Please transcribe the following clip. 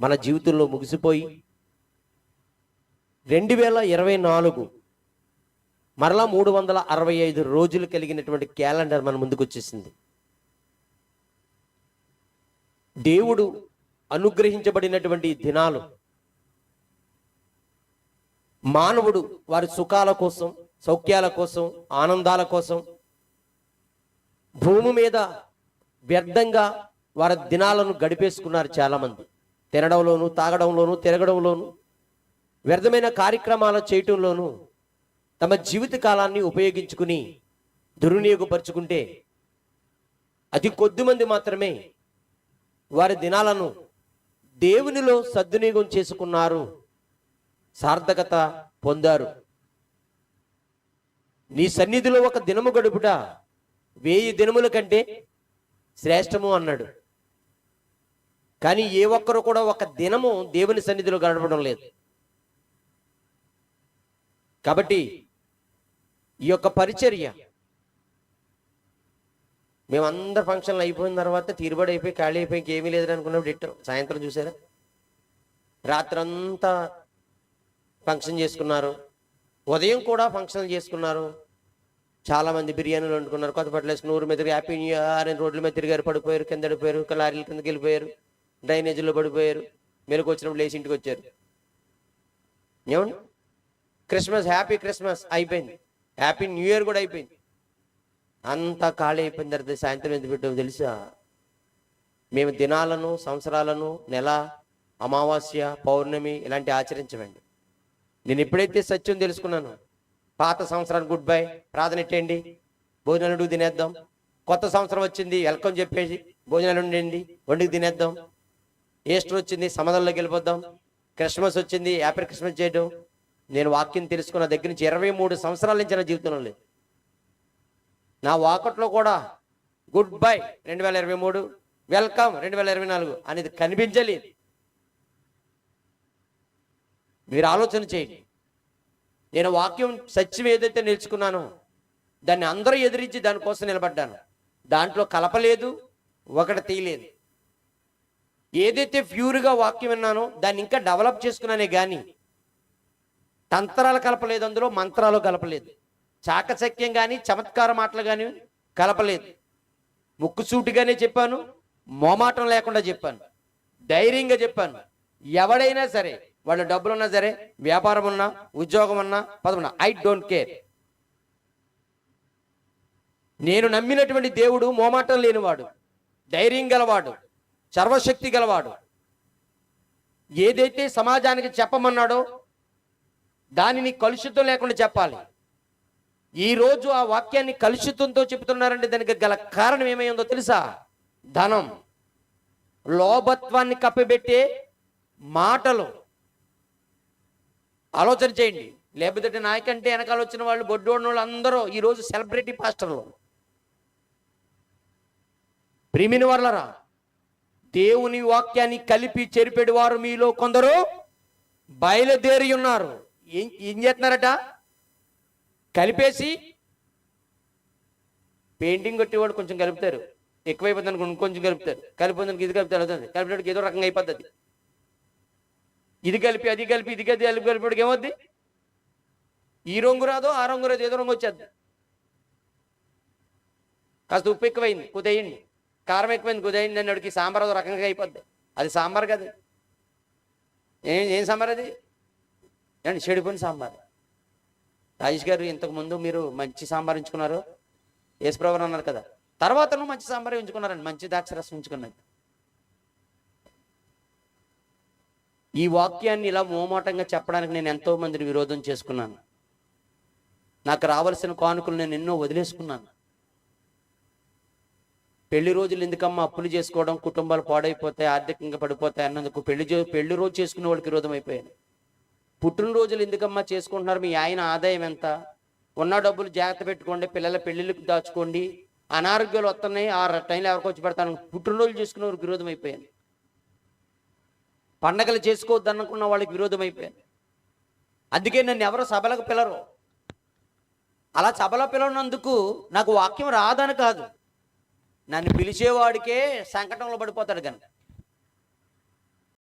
మన జీవితంలో ముగిసిపోయి రెండు వేల ఇరవై నాలుగు మరలా మూడు వందల అరవై ఐదు రోజులు కలిగినటువంటి క్యాలెండర్ మన ముందుకు వచ్చేసింది. దేవుడు అనుగ్రహించబడినటువంటి దినాలు మానవుడు వారి సుఖాల కోసం సౌఖ్యాల కోసం ఆనందాల కోసం భూమి మీద వ్యర్థంగా వారి దినాలను గడిపేసుకున్నారు చాలామంది. తినడంలోను తాగడంలోను తిరగడంలోను వ్యర్థమైన కార్యక్రమాలు చేయటంలోనూ తమ జీవిత కాలాన్ని ఉపయోగించుకుని దుర్వినియోగపరుచుకుంటే అతి కొద్ది మంది మాత్రమే వారి దినాలను దేవునిలో సద్వినియోగం చేసుకున్నారు సార్థకత పొందారు. నీ సన్నిధిలో ఒక దినము గడుపుట వేయి దినముల కంటే శ్రేష్టము అన్నాడు. కానీ ఏ ఒక్కరు కూడా ఒక దినము దేవుని సన్నిధిలో గడపడం లేదు. కాబట్టి ఈ యొక్క పరిచర్య మేమందరు ఫంక్షన్లు అయిపోయిన తర్వాత తీరుబడి అయిపోయి ఖాళీ అయిపోయి ఇంకేమీ లేదని అనుకున్నప్పుడు ఇట్టాం సాయంత్రం చూసారా? రాత్రంతా ఫంక్షన్ చేసుకున్నారు. ఉదయం కూడా ఫంక్షన్లు చేసుకున్నారు. చాలా మంది బిర్యానీలు వండుకున్నారు. కొత్త బట్టలు నూరు మీద హ్యాపీ న్యూ ఇయర్ అని రోడ్ల మీద తిరిగారు. పడిపోయారు కింద పడిపోయారు లారీల కిందకి వెళ్ళిపోయారు. డ్రైనేజీలో పడిపోయారు. మెలకు వచ్చినప్పుడు లేచి ఇంటికి వచ్చారు. ఏమండి? క్రిస్మస్ హ్యాపీ క్రిస్మస్ అయిపోయింది. హ్యాపీ న్యూ ఇయర్ కూడా అయిపోయింది. అంతా ఖాళీ అయిపోయిన తర్వాత సాయంత్రం ఎందుకు పెట్టామో తెలుసా? మేము దినాలను సంవత్సరాలను నెల అమావాస్య పౌర్ణమి ఇలాంటి ఆచరించమండి. నేను ఎప్పుడైతే సత్యం తెలుసుకున్నాను పాత సంవత్సరానికి గుడ్ బై ప్రార్థన ఎట్టేయండి భోజనాలు తినేద్దాం. కొత్త సంవత్సరం వచ్చింది వెల్కమ్ చెప్పేసి భోజనాలు ఉండండి వండికి తినేద్దాం. ఈస్టర్ వచ్చింది సమాధంలోకి వెళ్ళిపోద్దాం క్రిస్మస్ వచ్చింది హ్యాపీ క్రిస్మస్ చేయడం. నేను వాక్యం తెలుసుకున్న దగ్గర నుంచి ఇరవై మూడు సంవత్సరాల నుంచి నా జీవితంలో లేదు. నా వాకట్లో కూడా గుడ్ బై రెండు వేల ఇరవై మూడు వెల్కమ్ రెండు వేల ఇరవై నాలుగు అనేది కనిపించలేదు. మీరు ఆలోచన చేయండి. నేను వాక్యం సత్యం ఏదైతే నేర్చుకున్నానో దాన్ని అందరూ ఎదిరించి దానికోసం నిలబడ్డాను. దాంట్లో కలపలేదు ఒకటి తీయలేదు. ఏదైతే ప్యూర్గా వాక్యం విన్నానో దాన్ని ఇంకా డెవలప్ చేసుకున్నానే కానీ తంత్రాలు కలపలేదు అందులో మంత్రాలు కలపలేదు. చాకచక్యం కానీ చమత్కార మాటలు కానీ కలపలేదు. ముక్కుసూటిగానే చెప్పాను మోమాటం లేకుండా చెప్పాను ధైర్యంగా చెప్పాను. ఎవడైనా సరే వాళ్ళ డబ్బులు ఉన్నా సరే వ్యాపారం ఉన్నా ఉద్యోగం ఉన్నా పదవున్నా ఐ డోంట్ కేర్ నేను నమ్మినటువంటి దేవుడు మోమాటం లేనివాడు ధైర్యం గలవాడు. సర్వశక్తి గలవాడు. ఏదైతే సమాజానికి చెప్పమన్నాడో దానిని కలుషితం లేకుండా చెప్పాలి. ఈరోజు ఆ వాక్యాన్ని కలుషితంతో చెబుతున్నారంటే దానికి గల కారణం ఏమైందో తెలుసా? ధనం. లోభత్వాన్ని కప్పిపెట్టే మాటలు. ఆలోచన చేయండి. లేకపోతే నాయకంటే వెనకాల వచ్చిన వాళ్ళు బొడ్డోడిన వాళ్ళు అందరూ ఈరోజు సెలబ్రిటీ పాస్టర్లు. ప్రిమిని వాళ్ళరా దేవుని వాక్యాన్ని కలిపి చెరిపెడు వారు మీలో కొందరు. బయలుదేరి ఉన్నారు. ఏం ఏం చేస్తున్నారట? కలిపేసి పెయింటింగ్ కొట్టేవాడు కొంచెం కలుపుతారు. ఎక్కువైపోతుంది కొంచెం కలుపుతారు. కలిపోతానికి ఇది కలుపుతారు అవుతుంది కలిపినప్పుడు ఏదో రకంగా అయిపోతుంది ఇది కలిపి అది కలిపి ఇది కలిపి కలిపి కలిపినప్పుడు ఏమవుద్ది? ఈ రంగు రాదో ఆ రంగు రాదు ఏదో రంగు వచ్చేది కాస్త ఉప్పు ఎక్కువైంది కుదేయండి కారం ఎక్కువైంది కుదేయండి అన్నడికి సాంబార్ అదో రకంగా అయిపోద్ది. అది సాంబార్ కదా. ఏం ఏం సాంబార్ అది? ఏమండి చెడిపోయిన సాంబార్. రాజేష్ గారు ఇంతకు ముందు మీరు మంచి సాంబార్ ఉంచుకున్నారు. యేసుప్రవర్ అన్నారు కదా. తర్వాత మంచి సాంబార్ ఉంచుకున్నారండి. మంచి ద్రాక్షరసం ఉంచుకున్నది. ఈ వాక్యాన్ని ఇలా మోమోటంగా చెప్పడానికి నేను ఎంతో మందిని విరోధం చేసుకున్నాను. నాకు రావాల్సిన కానుకలు నేను ఎన్నో వదిలేసుకున్నాను. పెళ్ళి రోజులు ఎందుకమ్మా అప్పులు చేసుకోవడం కుటుంబాలు పాడైపోతాయి ఆర్థికంగా పడిపోతాయి అన్నందుకు పెళ్ళి పెళ్ళి రోజు చేసుకునే వాళ్ళకి విరోధం అయిపోయాను పుట్టినరోజులు ఎందుకమ్మా చేసుకుంటున్నారు? మీ ఆయన ఆదాయం ఎంత? ఉన్న డబ్బులు జాగ్రత్త పెట్టుకోండి పిల్లల పెళ్ళిళ్ళకి దాచుకోండి అనారోగ్యాలు వస్తున్నాయి ఆ టైంలో ఎవరికి వచ్చి పెడతాను. పుట్టినరోజులు చేసుకునే వాళ్ళకి విరోధం అయిపోయాను పండగలు చేసుకోవద్దు అనుకున్న వాళ్ళకి విరోధం అయిపోయాను అందుకే నన్ను ఎవరు సభలకు పిలరు. అలా సభలో పిలవనందుకు నాకు వాక్యం రాదని కాదు. నన్ను పిలిచేవాడికే సంకటంలో పడిపోతాడు కనుక.